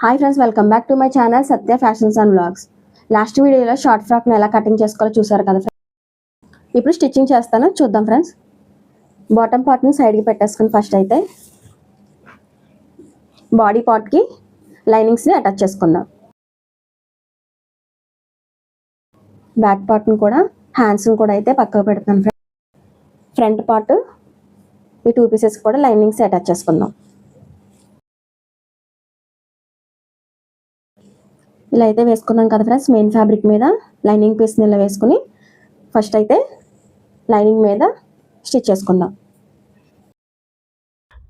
Hi friends welcome back to my channel Satya fashions and blogs last వీడియోలో short ఫ్రాక్ని ఎలా cutting చేసుకోవాలో చూసారు కదా friends. ఇప్పుడు స్టిచ్చింగ్ చేస్తాను చూద్దాం ఫ్రెండ్స్ బాటమ్ పార్ట్ని సైడ్కి పెట్టేసుకుని ఫస్ట్ అయితే బాడీ పార్ట్కి లైనింగ్స్ని అటాచ్ చేసుకుందాం. బ్యాక్ పార్ట్ని కూడా హ్యాండ్స్ని కూడా అయితే పక్కకు పెడతాను ఫ్రెండ్స్ ఫ్రంట్ పార్ట్ ఈ టూ పీసెస్ కూడా లైనింగ్స్ అటాచ్ చేసుకుందాం. ఇలా అయితే వేసుకున్నాం కదా ఫ్రెండ్స్ మెయిన్ ఫ్యాబ్రిక్ మీద లైనింగ్ పీస్ని ఇలా వేసుకుని ఫస్ట్ అయితే లైనింగ్ మీద స్టిచ్ చేసుకుందాం.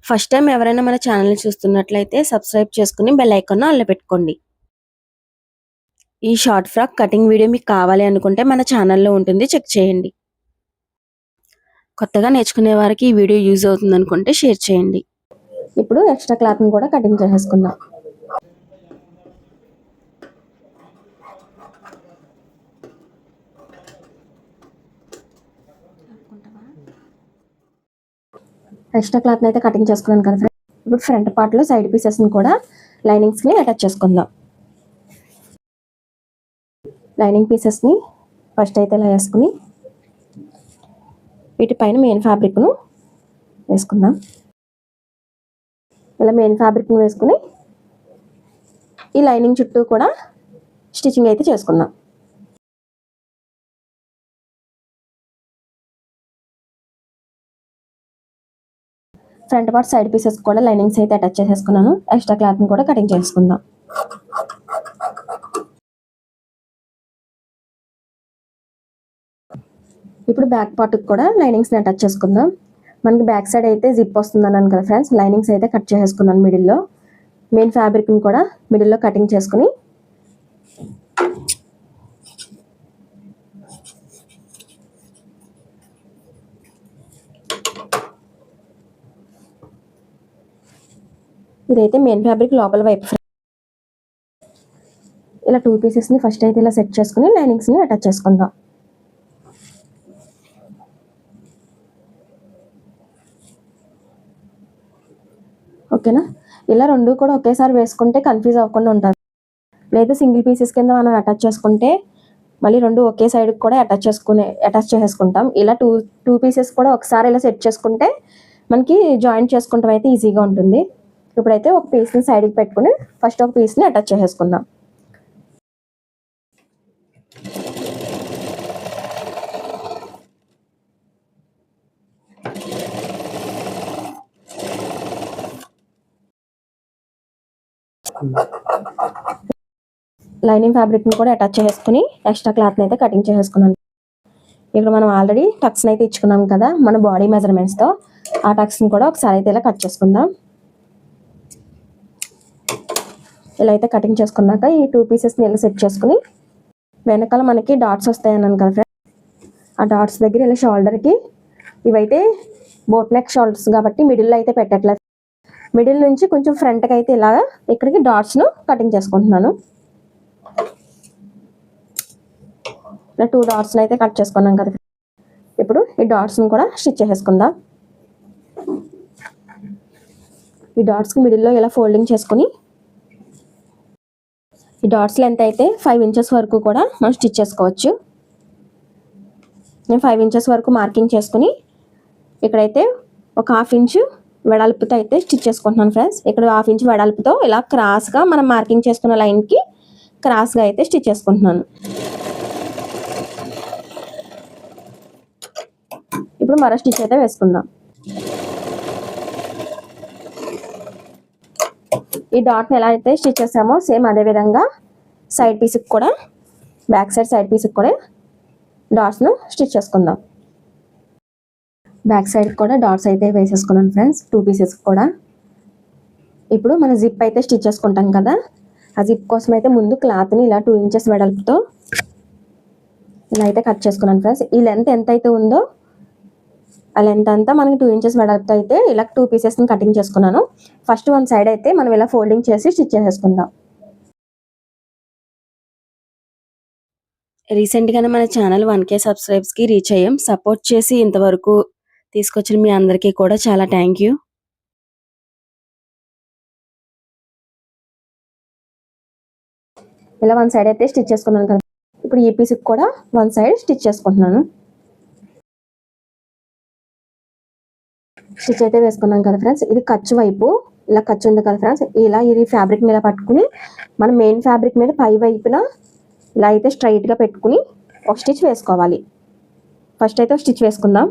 ఫస్ట్ టైం ఎవరైనా మన ఛానల్ని చూస్తున్నట్లయితే సబ్స్క్రైబ్ చేసుకుని బెల్ ఐకాన్ అల్ల పెట్టుకోండి ఈ షార్ట్ ఫ్రాక్ కటింగ్ వీడియో మీకు కావాలి అనుకుంటే మన ఛానల్లో ఉంటుంది చెక్ చేయండి. కొత్తగా నేర్చుకునే వారికి ఈ వీడియో యూజ్ అవుతుంది అనుకుంటే షేర్ చేయండి. ఇప్పుడు ఎక్స్ట్రా క్లాత్ని కూడా కటింగ్ చేసేసుకుందాం. ఎక్స్ట్రా క్లాత్ని అయితే కటింగ్ చేసుకున్నాను కదా ఫ్రెండ్ ఇప్పుడు ఫ్రంట్ పార్ట్లో సైడ్ పీసెస్ని కూడా లైనింగ్స్ని అటాచ్ చేసుకుందాం. లైనింగ్ పీసెస్ని ఫస్ట్ అయితే ఇలా వేసుకుని వీటిపైన మెయిన్ ఫ్యాబ్రిక్ను వేసుకుందాం. ఇలా మెయిన్ ఫ్యాబ్రిక్ని వేసుకుని ఈ లైనింగ్ చుట్టూ కూడా స్టిచ్చింగ్ అయితే చేసుకుందాం. ఫ్రంట్ పార్ట్ సైడ్ పీసెస్ కూడా లైనింగ్స్ అయితే అటాచ్ చేసేసుకున్నాను. ఎక్స్ట్రా క్లాత్ని కూడా కటింగ్ చేసుకుందాం. ఇప్పుడు బ్యాక్ పార్ట్కి కూడా లైనింగ్స్ని అటాచ్ చేసుకుందాం. మనకి బ్యాక్ సైడ్ అయితే జిప్ వస్తుంది అన్నాను కదా ఫ్రెండ్స్ లైనింగ్స్ అయితే కట్ చేసేసుకున్నాను మిడిల్లో. మెయిన్ ఫ్యాబ్రిక్ని కూడా మిడిల్లో కటింగ్ చేసుకుని ఇదైతే మెయిన్ ఫ్యాబ్రిక్ లోపల వైపు ఇలా టూ పీసెస్ని ఫస్ట్ అయితే ఇలా సెట్ చేసుకుని లైనింగ్స్ని అటాచ్ చేసుకుందాం. ఓకేనా ఇలా రెండు కూడా ఒకేసారి వేసుకుంటే కన్ఫ్యూజ్ అవ్వకుండా ఉంటుంది. లేదా సింగిల్ పీసెస్ కింద మనం అటాచ్ చేసుకుంటే మళ్ళీ రెండు ఒకే సైడ్కి కూడా అటాచ్ చేసుకునే అటాచ్ చేసేసుకుంటాం. ఇలా టూ టూ పీసెస్ కూడా ఒకసారి ఇలా సెట్ చేసుకుంటే మనకి జాయింట్ చేసుకుంటాం అయితే ఈజీగా ఉంటుంది. ఇప్పుడైతే ఒక పీస్ని సైడ్కి పెట్టుకుని ఫస్ట్ ఒక పీస్ని అటాచ్ చేసేసుకుందాం. లైనింగ్ ఫ్యాబ్రిక్ని కూడా అటాచ్ చేసుకుని ఎక్స్ట్రా క్లాత్ని అయితే కటింగ్ చేసేసుకున్నాను ఇక్కడ మనం ఆల్రెడీ టక్స్ని అయితే ఇచ్చుకున్నాం కదా మన బాడీ మెజర్మెంట్స్తో ఆ టక్స్ని కూడా ఒకసారి అయితే ఇలా కట్ చేసుకుందాం. ఇలా అయితే కటింగ్ చేసుకున్నాక ఈ టూ పీసెస్ని ఇలా సెట్ చేసుకుని వెనకాల మనకి డాట్స్ వస్తాయన్నాను కదా ఫ్రెండ్ ఆ డాట్స్ దగ్గర ఇలా షోల్డర్కి ఇవైతే బోట్ నెక్ షోల్డర్స్ కాబట్టి మిడిల్లో అయితే పెట్టట్లేదు. మిడిల్ నుంచి కొంచెం ఫ్రంట్కి అయితే ఇలాగా ఇక్కడికి డాట్స్ను కటింగ్ చేసుకుంటున్నాను. ఇలా టూ డాట్స్ని అయితే కట్ చేసుకున్నాం కదా ఇప్పుడు ఈ డాట్స్ని కూడా స్టిచ్ చేసేసుకుందాం. ఈ డాట్స్కి మిడిల్లో ఇలా ఫోల్డింగ్ చేసుకుని ఈ డాట్స్ లెంత్ అయితే ఫైవ్ ఇంచెస్ వరకు కూడా మనం స్టిచ్ చేసుకోవచ్చు. నేను ఫైవ్ ఇంచెస్ వరకు మార్కింగ్ చేసుకుని ఇక్కడైతే ఒక హాఫ్ ఇంచు వెడల్పుతో అయితే స్టిచ్ చేసుకుంటున్నాను ఫ్రెండ్స్ ఇక్కడ హాఫ్ ఇంచ్ వెడల్పుతో ఇలా క్రాస్గా మనం మార్కింగ్ చేసుకున్న లైన్కి క్రాస్గా అయితే స్టిచ్ చేసుకుంటున్నాను. ఇప్పుడు మరో స్టిచ్ అయితే వేసుకుందాం. ఈ డాట్ని ఎలా అయితే స్టిచ్ చేసామో సేమ్ అదే విధంగా సైడ్ పీస్కి కూడా బ్యాక్ సైడ్ సైడ్ పీస్కి కూడా డాట్స్ను స్టిచ్ చేసుకుందాం. బ్యాక్ సైడ్ కూడా డాట్స్ అయితే వేసేసుకున్నాను ఫ్రెండ్స్ టూ పీసెస్కి కూడా. ఇప్పుడు మన జిప్ అయితే స్టిచ్ చేసుకుంటాం కదా ఆ జిప్ కోసం అయితే ముందు క్లాత్ని ఇలా టూ ఇంచెస్ వెడల్పుతో ఇలా అయితే కట్ చేసుకున్నాను ఫ్రెండ్స్ ఈ లెంత్ ఎంత అయితే ఉందో ఆ లెంత్ అంతా మనకి టూ ఇంచెస్ వెడల్పుతో అయితే ఇలా టూ పీసెస్ని కటింగ్ చేసుకున్నాను. ఫస్ట్ వన్ సైడ్ అయితే మనం ఇలా ఫోల్డింగ్ చేసి స్టిచ్ చేసేసుకుందాం. రీసెంట్గానే మన ఛానల్ వన్ కే సబ్స్క్రైబ్స్కి రీచ్ అయ్యాం. సపోర్ట్ చేసి ఇంతవరకు తీసుకొచ్చిన మీ అందరికీ కూడా చాలా థ్యాంక్ యూ ఇలా వన్ సైడ్ అయితే స్టిచ్ చేసుకున్నాను కదా. ఇప్పుడు ఈ పీస్కి కూడా వన్ సైడ్ స్టిచ్ చేసుకుంటున్నాను. స్టిచ్ అయితే వేసుకున్నాం కదా ఫ్రెండ్స్. ఇది ఖర్చు వైపు ఇలా ఖర్చు ఉంది కదా ఫ్రెండ్స్. ఇలా ఇది ఫ్యాబ్రిక్ మీద పట్టుకుని మన మెయిన్ ఫ్యాబ్రిక్ మీద పై వైపున ఇలా అయితే స్ట్రైట్గా పెట్టుకుని ఒక స్టిచ్ వేసుకోవాలి. ఫస్ట్ అయితే ఒక స్టిచ్ వేసుకుందాం.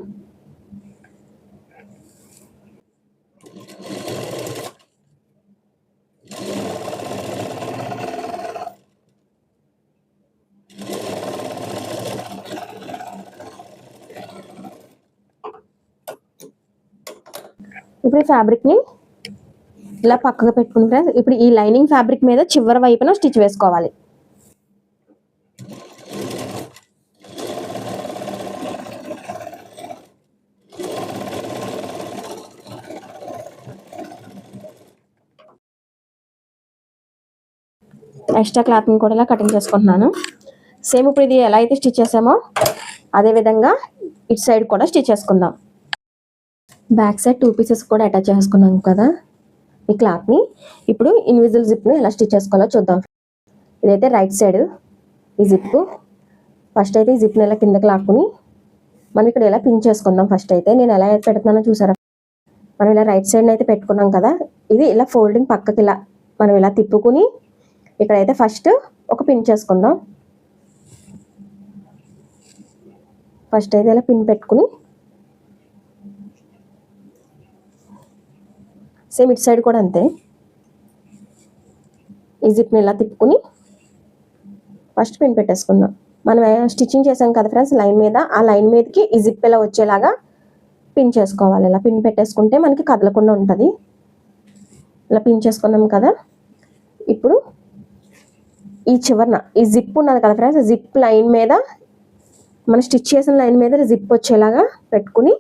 ఇప్పుడు ఈ ఫ్యాబ్రిక్ని ఇలా పక్కగా పెట్టుకుని ఫ్రెండ్స్ ఇప్పుడు ఈ లైనింగ్ ఫ్యాబ్రిక్ మీద చివరి వైపున స్టిచ్ వేసుకోవాలి. ఎక్స్ట్రా క్లాత్ని కూడా ఇలా కటింగ్ చేసుకుంటున్నాను. సేమ్ ఇప్పుడు ఇది ఎలా అయితే స్టిచ్ చేసామో అదే విధంగా ఇటు సైడ్ కూడా స్టిచ్ చేసుకుందాం. బ్యాక్ సైడ్ టూ పీసెస్ కూడా అటాచ్ చేసుకున్నాం కదా ఈ క్లాత్ని. ఇప్పుడు ఇన్విజిల్ జిప్ని ఎలా స్టిచ్ చేసుకోవాలో చూద్దాం. ఇదైతే రైట్ సైడ్ ఈ జిప్ ఫస్ట్ అయితే ఈ జిప్ని ఎలా కిందకి లాక్కుని మనం ఇక్కడ ఎలా పిన్ చేసుకుందాం ఫస్ట్ అయితే. నేను ఎలా అయితే పెడుతున్నానో చూసారా? మనం ఇలా రైట్ సైడ్ని అయితే పెట్టుకున్నాం కదా. ఇది ఇలా ఫోల్డింగ్ పక్కకి ఇలా మనం ఇలా తిప్పుకుని ఇక్కడైతే ఫస్ట్ ఒక పిన్ చేసుకుందాం. ఫస్ట్ అయితే ఇలా పిన్ పెట్టుకుని సేమ్ ఇటు సైడ్ కూడా అంతే. ఈ జిప్ని ఇలా తిప్పుకుని ఫస్ట్ పిన్ పెట్టేసుకుందాం. మనం స్టిచ్చింగ్ చేసాం కదా ఫ్రెండ్స్ లైన్ మీద. ఆ లైన్ మీదకి ఈ జిప్ ఇలా వచ్చేలాగా పిన్ చేసుకోవాలి. ఇలా పిన్ పెట్టేసుకుంటే మనకి కదలకుండా ఉంటుంది. ఇలా పిన్ చేసుకున్నాం కదా. ఇప్పుడు ఈ చివరన ఈ జిప్ ఉన్నది కదా ఫ్రెండ్స్ జిప్ లైన్ మీద మనం స్టిచ్ చేసిన లైన్ మీద జిప్ వచ్చేలాగా పెట్టుకుని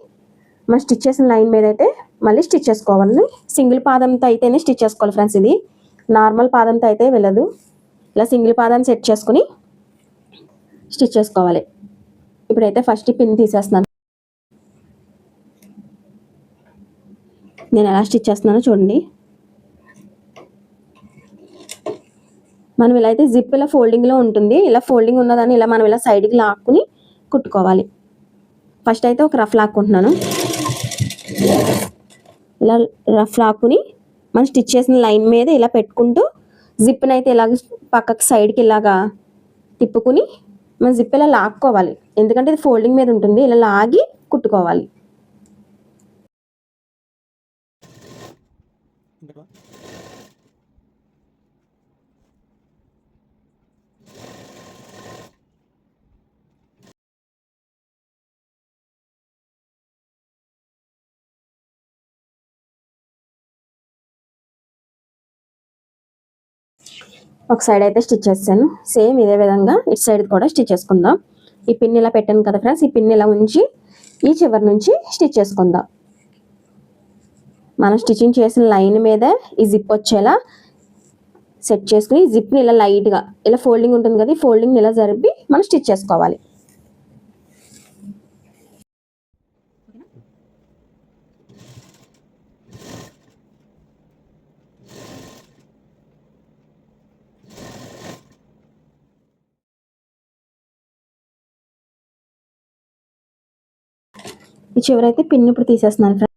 మనం స్టిచ్ చేసిన లైన్ మీద అయితే మళ్ళీ స్టిచ్ చేసుకోవాలి సింగిల్ పాదంతో అయితేనే స్టిచ్ చేసుకోవాలి ఫ్రెండ్స్ ఇది. నార్మల్ పాదంతో అయితే వెళ్ళదు. ఇలా సింగిల్ పాదాన్ని సెట్ చేసుకుని స్టిచ్ చేసుకోవాలి. ఇప్పుడైతే ఫస్ట్ పిన్ తీసేస్తున్నాను. నేను ఎలా స్టిచ్ చేస్తున్నానో చూడండి. మనం ఇలా అయితే జిప్ ఇలా ఫోల్డింగ్లో ఉంటుంది. ఇలా ఫోల్డింగ్ ఉన్నదాన్ని ఇలా మనం ఇలా సైడ్కి లాక్కుని కుట్టుకోవాలి. ఫస్ట్ అయితే ఒక రఫ్ లాక్కుంటున్నాను. ఇలా రఫ్ లాక్కుని మనం స్టిచ్ చేసిన లైన్ మీద ఇలా పెట్టుకుంటూ జిప్ని అయితే ఇలాగ పక్కకు సైడ్కి ఇలాగా తిప్పుకుని మన జిప్ ఇలా లాక్కోవాలి. ఎందుకంటే ఇది ఫోల్డింగ్ మీద ఉంటుంది. ఇలా లాగి కుట్టుకోవాలి. ఒక సైడ్ అయితే స్టిచ్ చేస్తాను. సేమ్ ఇదే విధంగా ఇటు సైడ్ కూడా స్టిచ్ చేసుకుందాం. ఈ పిన్ ఇలా పెట్టాను కదా ఫ్రెండ్స్ ఈ పిన్ ఇలా ఉంచి ఈ చివరి నుంచి స్టిచ్ చేసుకుందాం. మనం స్టిచ్చింగ్ చేసిన లైన్ మీద ఈ జిప్ వచ్చేలా సెట్ చేసుకుని జిప్ని ఇలా లైట్గా ఇలా ఫోల్డింగ్ ఉంటుంది కదా ఈ ఫోల్డింగ్ ఇలా జరిపి మనం స్టిచ్ చేసుకోవాలి. ఈ చివరైతే పిన్ ఇప్పుడు తీసేస్తున్నాను ఫ్రెండ్స్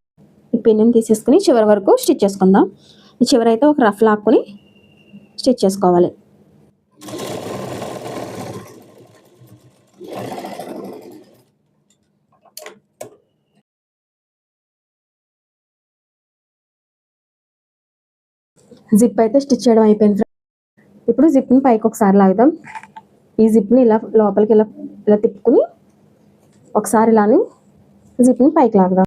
ఈ పిన్ని తీసేసుకుని చివరి వరకు స్టిచ్ చేసుకుందాం. ఈ చివరైతే ఒక రఫ్ లాక్కుని స్టిచ్ చేసుకోవాలి. జిప్ అయితే స్టిచ్ చేయడం అయిపోయింది ఫ్రెండ్స్ ఇప్పుడు జిప్ని పైకి ఒకసారి లాగుదాం. ఈ జిప్ని ఇలా లోపలికి ఇలా ఇలా తిప్పుకుని ఒకసారి ఇలాని జిప్ని పైకి లాగుదాం.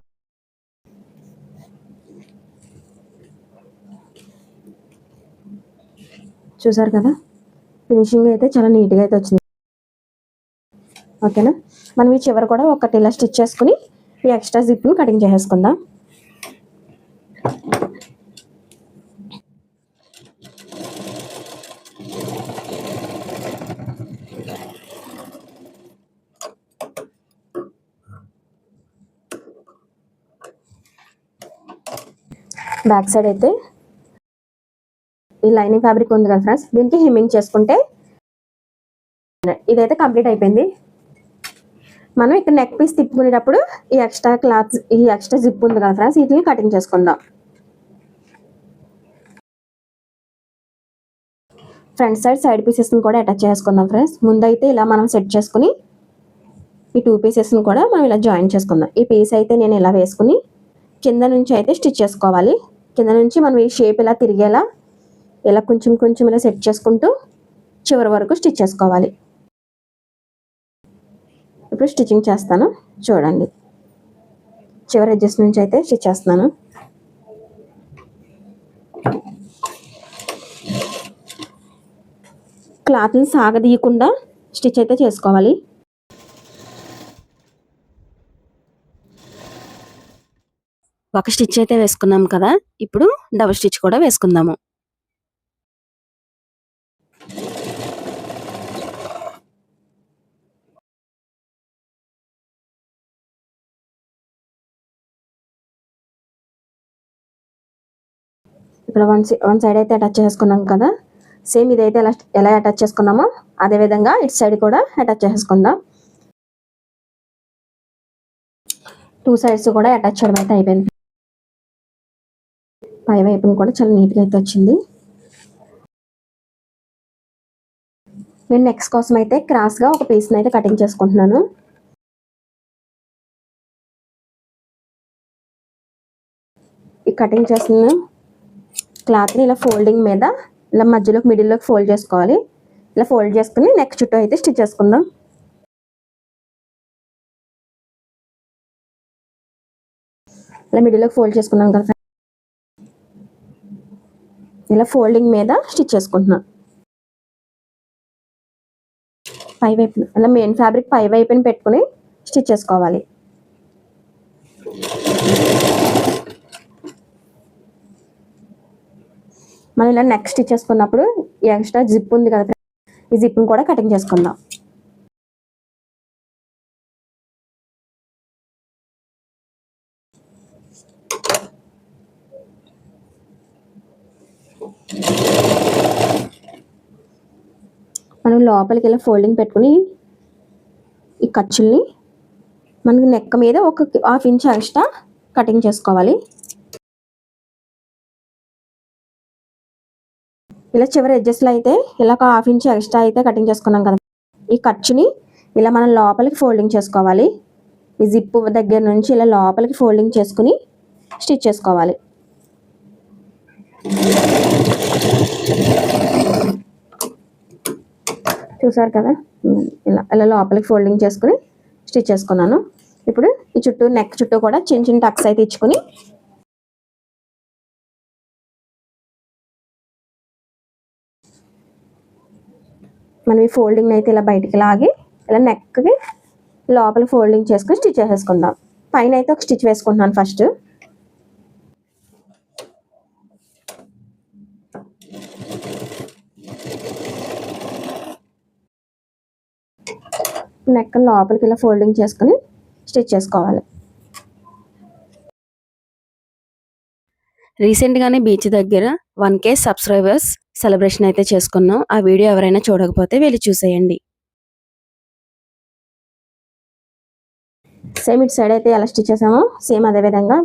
చూసారు కదా? ఫినిషింగ్ అయితే చాలా నీట్గా అయితే వచ్చింది. ఓకేనా మనం ఈ చివరి కూడా ఒకటి ఇలా స్టిచ్ చేసుకుని ఈ ఎక్స్ట్రా జిప్ని కటింగ్ చేసేసుకుందాం. బ్యాక్ సైడ్ అయితే ఈ లైనింగ్ ఫ్యాబ్రిక్ ఉంది కదా ఫ్రెండ్స్. దీనికి హెమ్మింగ్ చేసుకుంటే ఇదైతే కంప్లీట్ అయిపోయింది. మనం ఇక్కడ నెక్ పీస్ తిప్పుకునేటప్పుడు ఈ ఎక్స్ట్రా క్లాత్ ఈ ఎక్స్ట్రా జిప్ ఉంది కదా ఫ్రెండ్స్ వీటిని కటింగ్ చేసుకుందాం. ఫ్రంట్ సైడ్ సైడ్ పీసెస్ని కూడా అటాచ్ చేసుకుందాం ఫ్రెండ్స్. ముందైతే ఇలా మనం సెట్ చేసుకుని ఈ టూ పీసెస్ని కూడా మనం ఇలా జాయిన్ చేసుకుందాం. ఈ పీస్ అయితే నేను ఇలా వేసుకుని కింద నుంచి అయితే స్టిచ్ చేసుకోవాలి. కింద నుంచి మనం ఈ షేప్ ఇలా తిరిగేలా ఇలా కొంచెం కొంచెం ఇలా సెట్ చేసుకుంటూ చివరి వరకు స్టిచ్ చేసుకోవాలి. ఇప్పుడు స్టిచ్చింగ్ చేస్తాను చూడండి. చివరి ఎడ్జెస్ నుంచి అయితే స్టిచ్ చేస్తున్నాను. క్లాత్ని సాగదీయకుండా స్టిచ్ అయితే చేసుకోవాలి. ఒక స్టిచ్ అయితే వేసుకున్నాం కదా ఇప్పుడు డబుల్ స్టిచ్ కూడా వేసుకుందాము. ఇక్కడ వన్ వన్ సైడ్ అయితే అటాచ్ చేసుకున్నాం కదా సేమ్ ఇదైతే ఎలా ఎలా అటాచ్ చేసుకున్నామో అదే విధంగా ఇటు సైడ్ కూడా అటాచ్ చేసుకుందాం. టూ సైడ్స్ కూడా అటాచ్ చేయడం అయితే అయిపోయింది. పై వైపున కూడా చాలా నీట్గా అయితే వచ్చింది. నేను నెక్స్ట్ కోసం అయితే క్రాస్గా ఒక పీస్ని అయితే కటింగ్ చేసుకుంటున్నాను. ఈ కటింగ్ చేసిన క్లాత్ని ఇలా ఫోల్డింగ్ మీద ఇలా మధ్యలోకి మిడిల్లోకి ఫోల్డ్ చేసుకోవాలి. ఇలా ఫోల్డ్ చేసుకుని నెక్ చుట్టూ అయితే స్టిచ్ చేసుకుందాం. ఇలా మిడిల్లోకి ఫోల్డ్ చేసుకున్నాం కదా ఇలా ఫోల్డింగ్ మీద స్టిచ్ చేసుకుంటున్నాం. పై వైపున ఇలా మెయిన్ ఫ్యాబ్రిక్ పై వైపున పెట్టుకుని స్టిచ్ చేసుకోవాలి. మనం ఇలా నెక్ స్టిచ్ చేసుకున్నప్పుడు ఎక్స్ట్రా జిప్ ఉంది కదా ఈ జిప్ని కూడా కటింగ్ చేసుకుందాం. మనం లోపలికి ఇలా ఫోల్డింగ్ పెట్టుకుని ఈ ఖర్చుల్ని మనకి నెక్క మీద ఒక హాఫ్ ఇంచ్ ఎక్స్ట్రా కటింగ్ చేసుకోవాలి. ఇలా చివరి ఎడ్జెస్లో అయితే ఇలా ఒక హాఫ్ ఇంచ్ ఎక్స్ట్రా అయితే కటింగ్ చేసుకున్నాం కదా. ఈ ఖర్చుని ఇలా మనం లోపలికి ఫోల్డింగ్ చేసుకోవాలి. ఈ జిప్పు దగ్గర నుంచి ఇలా లోపలికి ఫోల్డింగ్ చేసుకుని స్టిచ్ చేసుకోవాలి. చూసారు కదా? ఇలా ఇలా లోపలికి ఫోల్డింగ్ చేసుకుని స్టిచ్ చేసుకున్నాను. ఇప్పుడు ఈ చుట్టూ నెక్ చుట్టూ కూడా చిన్న చిన్న టక్స్ అయితే ఇచ్చుకుని మనం ఈ ఫోల్డింగ్ అయితే ఇలా బయటికి లాగి ఇలా నెక్కి లోపల ఫోల్డింగ్ చేసుకుని స్టిచ్ చేసేసుకుందాం. పైన అయితే ఒక స్టిచ్ వేసుకుంటున్నాను ఫస్ట్. నెక్ లోపలికి ఇలా ఫోల్డింగ్ చేసుకుని స్టిచ్ చేసుకోవాలి. రీసెంట్గానే బీచ్ దగ్గర వన్ కే సబ్స్క్రైబర్స్ సెలబ్రేషన్ అయితే చేసుకున్నాం. ఆ వీడియో ఎవరైనా చూడకపోతే వెళ్ళి చూసేయండి. సేమ్ ఇటు సైడ్ అయితే ఎలా స్టిచ్ చేసామో సేమ్ అదే విధంగా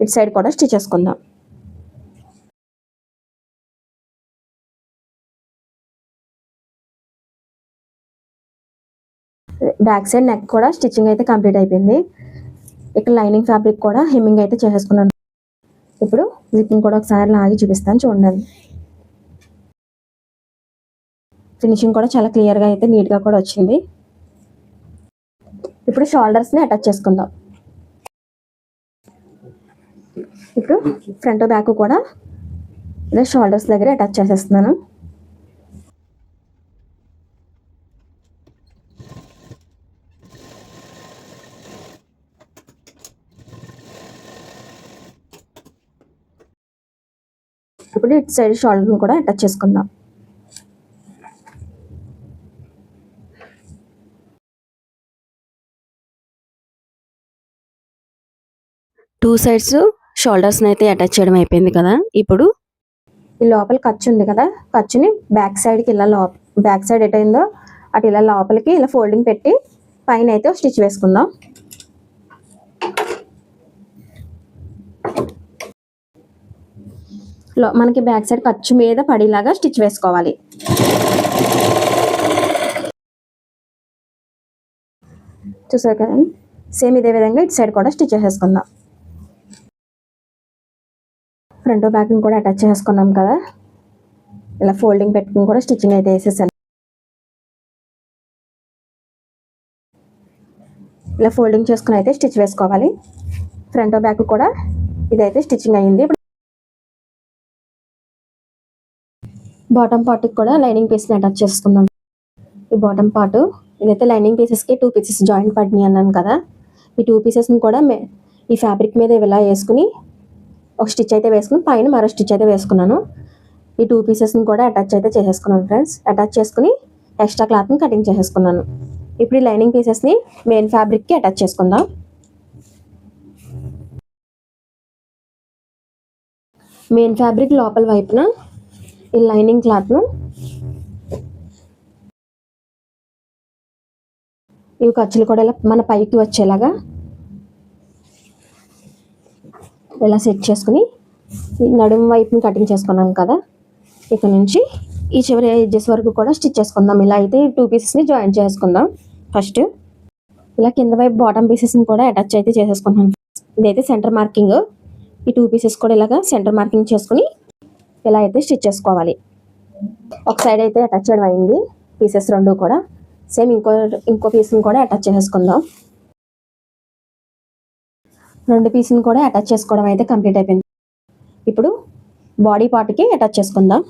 ఇటు సైడ్ కూడా స్టిచ్ చేసుకుందాం. బ్యాక్ సైడ్ నెక్ కూడా స్టిచ్చింగ్ అయితే కంప్లీట్ అయిపోయింది. ఇక్కడ లైనింగ్ ఫ్యాబ్రిక్ కూడా హెమ్మింగ్ అయితే చేసేసుకున్నాను. ఇప్పుడు జిప్పింగ్ కూడా ఒకసారి లాగి చూపిస్తాను చూడండి. ఫినిషింగ్ కూడా చాలా క్లియర్గా అయితే నీట్గా కూడా వచ్చింది. ఇప్పుడు షోల్డర్స్ని అటాచ్ చేసుకుందాం. ఇప్పుడు ఫ్రంట్ బ్యాక్ కూడా ఇలా షోల్డర్స్ దగ్గర అటాచ్ చేసేస్తున్నాను. ఇప్పుడు ఇటు సైడ్ షోల్డర్ని కూడా అటాచ్ చేసుకుందాం. టూ సైడ్స్ షోల్డర్స్ని అయితే అటాచ్ చేయడం అయిపోయింది కదా ఇప్పుడు? ఈ లోపల ఖర్చు ఉంది కదా ఖర్చుని బ్యాక్ సైడ్కి ఇలా లో బ్యాక్ సైడ్ ఎటైందో అటు ఇలా లోపలికి ఇలా ఫోల్డింగ్ పెట్టి పైన అయితే స్టిచ్ వేసుకుందాం. మనకి బ్యాక్ సైడ్ ఖర్చు మీద పడేలాగా స్టిచ్ వేసుకోవాలి. చూసారు కదా? సేమ్ ఇదే విధంగా ఇటు సైడ్ కూడా స్టిచ్ చేసేసుకుందాం. ఫ్రంట్ బ్యాక్ని కూడా అటాచ్ చేసుకున్నాం కదా? ఇలా ఫోల్డింగ్ పెట్టుకుని కూడా స్టిచ్చింగ్ అయితే వేసేసాను. ఇలా ఫోల్డింగ్ చేసుకుని అయితే స్టిచ్ వేసుకోవాలి. ఫ్రంట్ బ్యాక్ కూడా ఇదైతే స్టిచ్చింగ్ అయ్యింది బాటమ్ పార్ట్కి కూడా లైనింగ్ పీస్ని అటాచ్ చేసుకుందాం. ఈ బాటమ్ పార్ట్ ఇదైతే లైనింగ్ పీసెస్కి టూ పీసెస్ జాయింట్ పడినాయి అన్నాను కదా. ఈ టూ పీసెస్ని కూడా మే- ఈ ఫ్యాబ్రిక్ మీద ఇలా వేసుకుని ఒక స్టిచ్ అయితే వేసుకుని పైన మరో స్టిచ్ అయితే వేసుకున్నాను. ఈ టూ పీసెస్ని కూడా అటాచ్ అయితే చేసేసుకున్నాను ఫ్రెండ్స్ అటాచ్ చేసుకుని ఎక్స్ట్రా క్లాత్ని కటింగ్ చేసేసుకున్నాను. ఇప్పుడు ఈ లైనింగ్ పీసెస్ని మెయిన్ ఫ్యాబ్రిక్కి అటాచ్ చేసుకుందాం. మెయిన్ ఫ్యాబ్రిక్ లోపల వైపున ఈ లైనింగ్ క్లాత్ను ఇవి ఖర్చులు కూడా ఇలా మన పైకి వచ్చేలాగా ఇలా సెట్ చేసుకుని ఈ నడుము వైపుని కటింగ్ చేసుకున్నాం కదా. ఇక్కడ నుంచి ఈ చివరి ఎడ్జెస్ వరకు కూడా స్టిచ్ చేసుకుందాం. ఇలా అయితే టూ పీసెస్ని జాయిన్ చేసుకుందాం. ఫస్ట్ ఇలా కింద వైపు బాటమ్ పీసెస్ని కూడా అటాచ్ అయితే చేసేసుకుంటున్నాం. ఇదైతే సెంటర్ మార్కింగ్ ఈ టూ పీసెస్ కూడా ఇలాగా సెంటర్ మార్కింగ్ చేసుకుని ఇలా అయితే స్టిచ్ చేసుకోవాలి. ఒక సైడ్ అయితే అటాచ్ చేయడం అయింది. పీసెస్ రెండు కూడా. సేమ్ ఇంకో ఇంకో పీస్ని కూడా అటాచ్ చేసుకుందాం రెండు పీస్ని కూడా అటాచ్ చేసుకోవడం అయితే కంప్లీట్ అయిపోయింది. ఇప్పుడు బాడీ పార్ట్కి అటాచ్ చేసుకుందాం.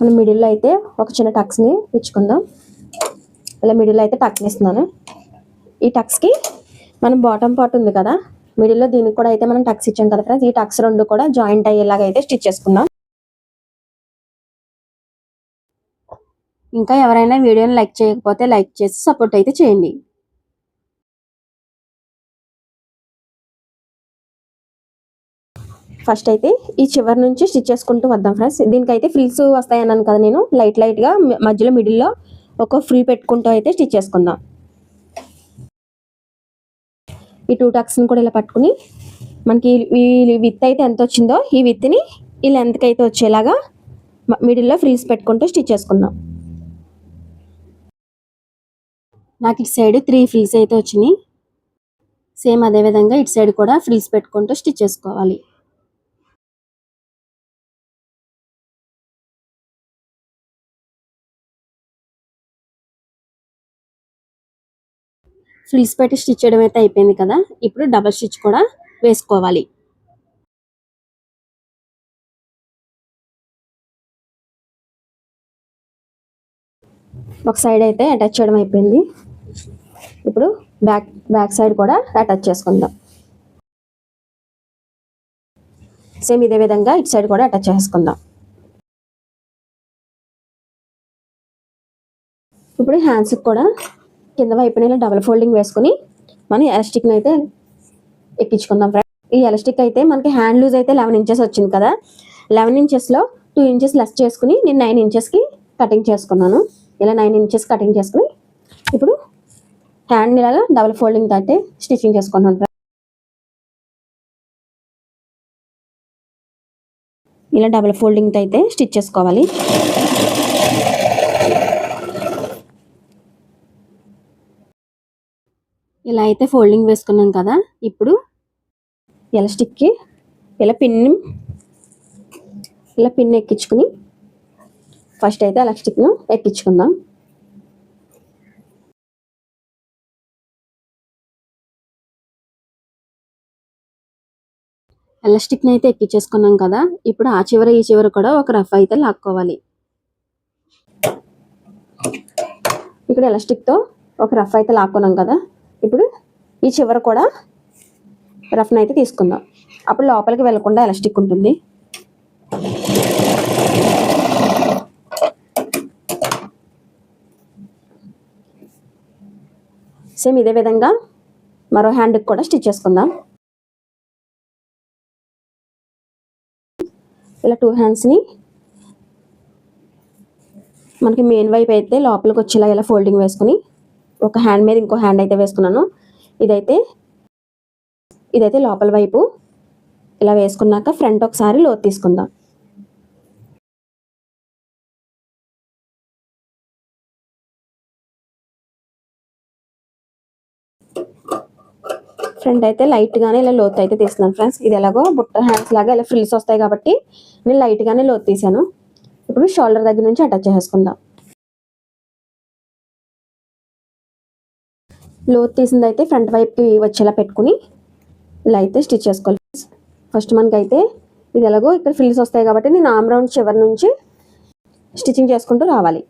మనం మిడిల్లో అయితే ఒక చిన్న టక్స్ని ఇచ్చుకుందాం. ఇలా మిడిల్ అయితే టక్నిస్తున్నాను ఈ టక్స్కి మనం బాటమ్ పార్ట్ ఉంది కదా మిడిల్లో దీనికి కూడా అయితే మనం టక్స్ ఇచ్చాం కదా ఫ్రెండ్స్ ఈ టక్స్ రెండు కూడా జాయింట్ అయ్యేలాగా అయితే స్టిచ్ చేసుకుందాం. ఇంకా ఎవరైనా వీడియోని లైక్ చేయకపోతే లైక్ చేసి సపోర్ట్ అయితే చేయండి. ఫస్ట్ అయితే ఈ చివరి నుంచి స్టిచ్ చేసుకుంటూ వద్దాం ఫ్రెండ్స్ దీనికైతే ఫ్రిల్స్ వస్తాయి అన్నాను కదా నేను లైట్ లైట్గా మధ్యలో మిడిల్లో ఒక ఫ్రీ పెట్టుకుంటూ అయితే స్టిచ్ చేసుకుందాం. ఈ టూ టక్స్ని కూడా ఇలా పట్టుకుని మనకి ఈ విత్ అయితే ఎంత వచ్చిందో ఈ విత్ని ఈ లెంత్కి అయితే వచ్చేలాగా మిడిల్లో ఫ్రిల్స్ పెట్టుకుంటూ స్టిచ్ చేసుకుందాం. నాకు ఇటు సైడ్ త్రీ ఫ్రిల్స్ అయితే వచ్చినాయి. సేమ్ అదే విధంగా ఇటు సైడ్ కూడా ఫ్రిల్స్ పెట్టుకుంటూ స్టిచ్ చేసుకోవాలి. ఫ్రిల్స్ పెట్టి స్టిచ్ చేయడం అయితే అయిపోయింది కదా. ఇప్పుడు డబల్ స్టిచ్ కూడా వేసుకోవాలి. ఒక సైడ్ అయితే అటాచ్ చేయడం అయిపోయింది. ఇప్పుడు బ్యాక్ బ్యాక్ సైడ్ కూడా అటాచ్ చేసుకుందాం. సేమ్ ఇదే విధంగా ఇటు సైడ్ కూడా అటాచ్ చేసుకుందాం. ఇప్పుడు హ్యాండ్స్కి కూడా కింద వైపున ఇలా డబుల్ ఫోల్డింగ్ వేసుకుని మనం ఎలాస్టిక్ని అయితే ఎక్కించుకుందాం ఫ్రెండ్ ఈ ఎలాస్టిక్ అయితే మనకి హ్యాండ్ లూజ్ అయితే లెవెన్ ఇంచెస్ వచ్చింది కదా. లెవెన్ ఇంచెస్లో టూ ఇంచెస్ లెస్ చేసుకుని నేను నైన్ ఇంచెస్కి కటింగ్ చేసుకున్నాను. ఇలా నైన్ ఇంచెస్ కటింగ్ చేసుకుని ఇప్పుడు హ్యాండ్ ఇలాగా డబుల్ ఫోల్డింగ్ తట్టి స్టిచ్చింగ్ చేసుకున్నాను ఇలా డబుల్ ఫోల్డింగ్తో అయితే స్టిచ్ చేసుకోవాలి. ఇలా అయితే ఫోల్డింగ్ వేసుకున్నాం కదా ఇప్పుడు ఎలాస్టిక్కి ఇలా పిన్ ఇలా పిన్ ఎక్కించుకుని ఫస్ట్ అయితే ఎలాస్టిక్ను ఎక్కించుకుందాం. ఎలాస్టిక్ని అయితే ఎక్కించేసుకున్నాం కదా ఇప్పుడు ఆ చివర ఈ చివర కూడా ఒక రఫ్ అయితే లాక్కోవాలి. ఇక్కడ ఎలాస్టిక్తో ఒక రఫ్ అయితే లాక్కున్నాం కదా ఇప్పుడు ఈ చివర కూడా రఫ్ని అయితే తీసుకుందాం. అప్పుడు లోపలికి వెళ్ళకుండా ఎలాస్టిక్ ఉంటుంది. సేమ్ ఇదే విధంగా మరో హ్యాండ్కి కూడా స్టిచ్ చేసుకుందాం. ఇలా టూ హ్యాండ్స్ని మనకి మెయిన్ వైపు అయితే లోపలికి వచ్చేలా ఇలా ఫోల్డింగ్ వేసుకుని ఒక హ్యాండ్ మీద ఇంకో హ్యాండ్ అయితే వేసుకున్నాను. ఇదైతే ఇదైతే లోపల వైపు ఇలా వేసుకున్నాక ఫ్రంట్ ఒకసారి లోతు తీసుకుందాం. ఫ్రంట్ అయితే లైట్గానే ఇలా లోతు అయితే తీస్తున్నాను ఫ్రెండ్స్ ఇది ఎలాగో బుట్ట హ్యాండ్స్ లాగా ఇలా ఫ్రిల్స్ వస్తాయి కాబట్టి నేను లైట్గానే లోతు తీసాను ఇప్పుడు షోల్డర్ దగ్గర నుంచి అటాచ్ చేసుకుందాం లోతు తీసింది అయితే ఫ్రంట్ వైపుకి వచ్చేలా పెట్టుకుని ఇలా అయితే స్టిచ్ చేసుకోవాలి. ఫస్ట్ మనకైతే ఇది ఎలాగో ఇక్కడ ఫిల్స్ వస్తాయి కాబట్టి నేను ఆమ్ రౌండ్ చివరి నుంచి స్టిచ్చింగ్ చేసుకుంటూ రావాలి.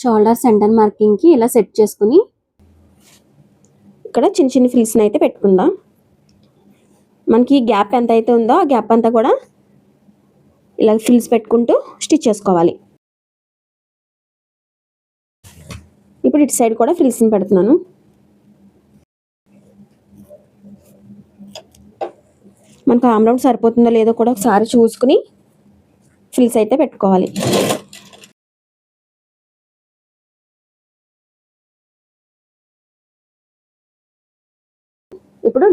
షోల్డర్ సెంటర్ మార్కింగ్కి ఇలా సెట్ చేసుకుని ఇక్కడ చిన్న చిన్న ఫ్రిల్స్ని అయితే పెట్టుకుందాం. మనకి గ్యాప్ ఎంత అయితే ఉందో ఆ గ్యాప్ అంతా కూడా ఇలా ఫ్రిల్స్ పెట్టుకుంటూ స్టిచ్ చేసుకోవాలి. ఇప్పుడు ఇటు సైడ్ కూడా ఫ్రిల్స్ని పెడుతున్నాను. మనకు ఆమ్రౌండ్ సరిపోతుందో లేదో కూడా ఒకసారి చూసుకుని ఫిల్స్ అయితే పెట్టుకోవాలి.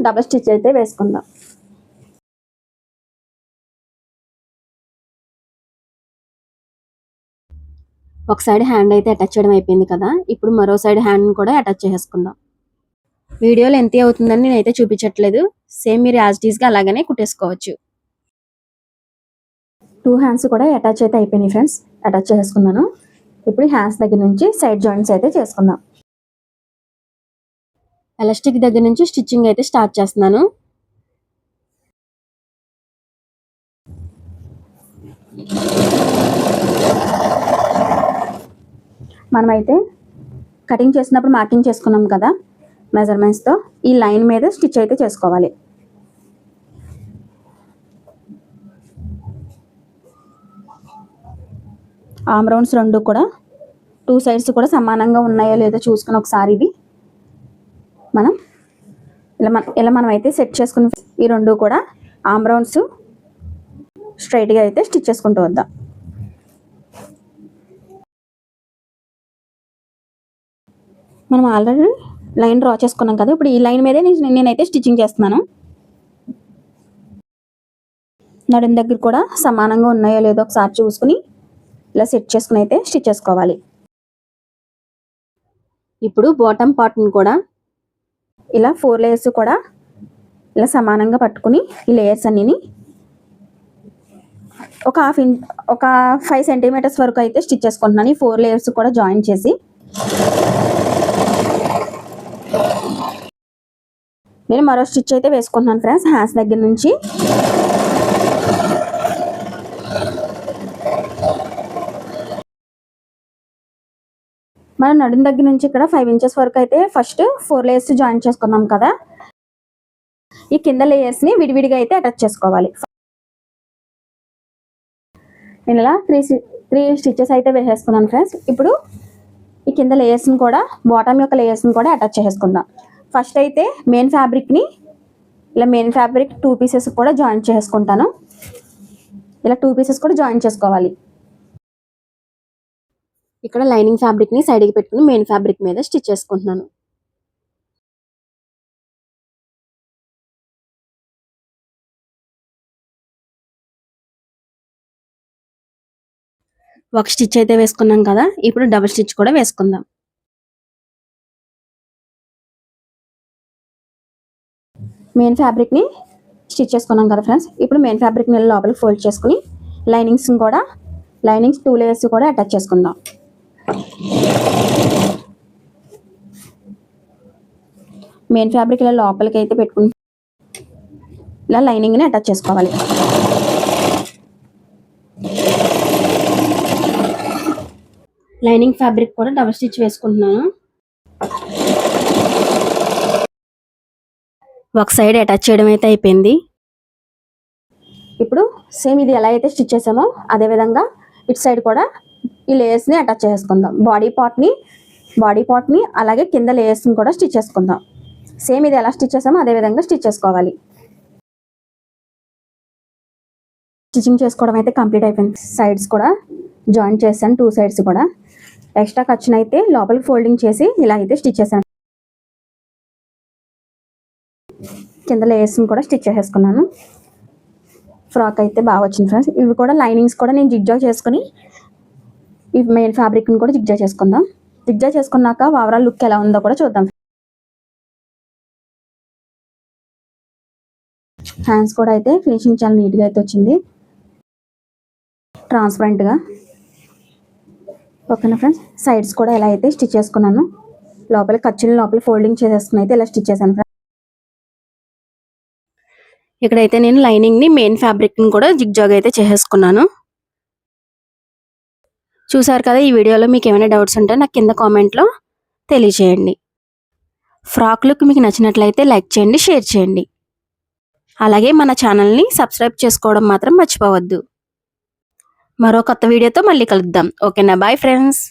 డబల్ స్టిచ్ అయితే వేసుకుందాం. ఒక సైడ్ హ్యాండ్ అయితే అటాచ్ చేయడం అయిపోయింది కదా ఇప్పుడు మరో సైడ్ హ్యాండ్ కూడా అటాచ్ చేసేసుకుందాం. వీడియోలో ఎంత అవుతుందని నేనైతే చూపించట్లేదు సేమ్ మీరు యాజ్గా అలాగనే కుట్టేసుకోవచ్చు. టూ హ్యాండ్స్ కూడా అటాచ్ అయితే అయిపోయినాయి ఫ్రెండ్స్ అటాచ్ చేసుకున్నాను ఇప్పుడు హ్యాండ్స్ దగ్గర నుంచి సైడ్ జాయింట్స్ అయితే చేసుకుందాం. ఎలాస్టిక్ దగ్గర నుంచి స్టిచ్చింగ్ అయితే స్టార్ట్ చేస్తున్నాను. మనమైతే కటింగ్ చేసినప్పుడు మార్కింగ్ చేసుకున్నాం కదా మెజర్మెంట్స్తో ఈ లైన్ మీద స్టిచ్ అయితే చేసుకోవాలి. ఆమ్ రౌండ్స్ రెండు కూడా టూ సైడ్స్ కూడా సమానంగా ఉన్నాయో లేదో చూసుకుని ఒకసారి ఇవి మనం ఇలా మన ఇలా మనం అయితే సెట్ చేసుకుని ఈ రెండు కూడా ఆమ్ రౌండ్స్ స్ట్రైట్గా అయితే స్టిచ్ చేసుకుంటూ వద్దాం. మనం ఆల్రెడీ లైన్ డ్రా చేసుకున్నాం కదా ఇప్పుడు ఈ లైన్ మీదే నేను నేనైతే స్టిచ్చింగ్ చేస్తున్నాను. నడుం దగ్గర కూడా సమానంగా ఉన్నాయో లేదో ఒకసారి చూసుకుని ఇలా సెట్ చేసుకుని అయితే స్టిచ్ చేసుకోవాలి. ఇప్పుడు బాటమ్ పార్ట్ని కూడా ఇలా ఫోర్ లేయర్స్ కూడా ఇలా సమానంగా పట్టుకుని ఈ లేయర్స్ అన్నిని ఒక హాఫ్ ఇంచ్ ఒక ఫైవ్ సెంటీమీటర్స్ వరకు అయితే స్టిచ్ చేసుకుంటున్నాను. ఈ ఫోర్ లేయర్స్ కూడా జాయిన్ చేసి. నేను మరో స్టిచ్ అయితే వేసుకుంటున్నాను ఫ్రెండ్స్ హ్యాండ్స్ దగ్గర నుంచి. మనం నడుం దగ్గర నుంచి ఇక్కడ ఫైవ్ ఇంచెస్ వరకు అయితే ఫస్ట్ ఫోర్ లేయర్స్ జాయిన్ చేసుకున్నాం కదా. ఈ కింద లేయర్స్ని విడివిడిగా అయితే అటాచ్ చేసుకోవాలి. నేను ఇలా త్రీ త్రీ స్టిచెస్ అయితే వేసేసుకున్నాను ఫ్రెండ్స్ ఇప్పుడు ఈ కింద లేయర్స్ని కూడా బాటమ్ యొక్క లేయర్స్ని కూడా అటాచ్ చేసుకుందాం. ఫస్ట్ అయితే మెయిన్ ఫ్యాబ్రిక్ని ఇలా మెయిన్ ఫ్యాబ్రిక్ టూ పీసెస్ కూడా జాయిన్ చేసుకుంటాను. ఇలా టూ పీసెస్ కూడా జాయిన్ చేసుకోవాలి. ఇక్కడ లైనింగ్ ఫ్యాబ్రిక్ని సైడ్కి పెట్టుకుని మెయిన్ ఫ్యాబ్రిక్ మీద స్టిచ్ చేసుకుంటున్నాను. ఒక స్టిచ్ అయితే వేసుకున్నాం కదా ఇప్పుడు డబుల్ స్టిచ్ కూడా వేసుకుందాం. మెయిన్ ఫ్యాబ్రిక్ని స్టిచ్ చేసుకున్నాం కదా ఫ్రెండ్స్ ఇప్పుడు మెయిన్ ఫ్యాబ్రిక్ని లోపలికి ఫోల్డ్ చేసుకుని లైనింగ్స్ కూడా లైనింగ్స్ టూ లేయర్స్ కూడా అటాచ్ చేసుకుందాం. మెయిన్ ఫ్యాబ్రిక్ ఇలా లోపలికి అయితే పెట్టుకుని ఇలా లైనింగ్ని అటాచ్ చేసుకోవాలి. లైనింగ్ ఫ్యాబ్రిక్ కూడా డబుల్ స్టిచ్ వేసుకుంటున్నాను. ఒక సైడ్ అటాచ్ చేయడం అయితే అయిపోయింది. ఇప్పుడు సేమ్ ఇది ఎలా అయితే స్టిచ్ చేసామో అదే విధంగా ఇటు సైడ్ కూడా ఈ లేయర్స్ని అటాచ్ చేసుకుందాం. బాడీ పార్ట్ని బాడీ పార్ట్ని అలాగే కింద లేయర్స్ని కూడా స్టిచ్ చేసుకుందాం. సేమ్ ఇది ఎలా స్టిచ్ చేసామో అదే విధంగా స్టిచ్ చేసుకోవాలి. స్టిచ్చింగ్ చేసుకోవడం అయితే కంప్లీట్ అయిపోయింది. సైడ్స్ కూడా జాయిన్ చేశాను టూ సైడ్స్ కూడా. ఎక్స్ట్రా ఖర్చునైతే అయితే లోపలికి ఫోల్డింగ్ చేసి ఇలా అయితే స్టిచ్ చేశాను. కింద లేయర్స్ని కూడా స్టిచ్ చేసేసుకున్నాను. ఫ్రాక్ అయితే బాగా వచ్చింది ఫ్రెండ్స్ ఇవి కూడా లైనింగ్స్ కూడా నేను జిగ్జాగ్ చేసుకుని ఈ మెయిన్ ఫ్యాబ్రిక్ని కూడా జిగ్జా చేసుకుందాం. జిగ్జా చేసుకున్నాక ఓవరాల్ లుక్ ఎలా ఉందో కూడా చూద్దాం. హ్యాండ్స్ కూడా అయితే ఫినిషింగ్ చాలా నీట్గా అయితే వచ్చింది. ట్రాన్స్పరెంట్గా ఓకేనా ఫ్రెండ్స్ సైడ్స్ కూడా ఎలా అయితే స్టిచ్ చేసుకున్నాను. లోపల ఖర్చులు లోపల ఫోల్డింగ్ చేసేసుకుని అయితే ఇలా స్టిచ్ చేశాను ఫ్రెండ్స్ ఇక్కడైతే నేను లైనింగ్ని మెయిన్ ఫ్యాబ్రిక్ని కూడా జిగ్ జాగ్ అయితే చేసేసుకున్నాను. చూసారు కదా ఈ వీడియోలో మీకు ఏమైనా డౌట్స్ ఉంటే నాకు కింద కామెంట్లో తెలియజేయండి ఫ్రాక్ లుక్ మీకు నచ్చినట్లయితే లైక్ చేయండి షేర్ చేయండి. అలాగే మన ఛానల్ని సబ్స్క్రైబ్ చేసుకోవడం మాత్రం మర్చిపోవద్దు. మరో కొత్త వీడియోతో మళ్ళీ కలుద్దాం. ఓకేనా? Bye friends.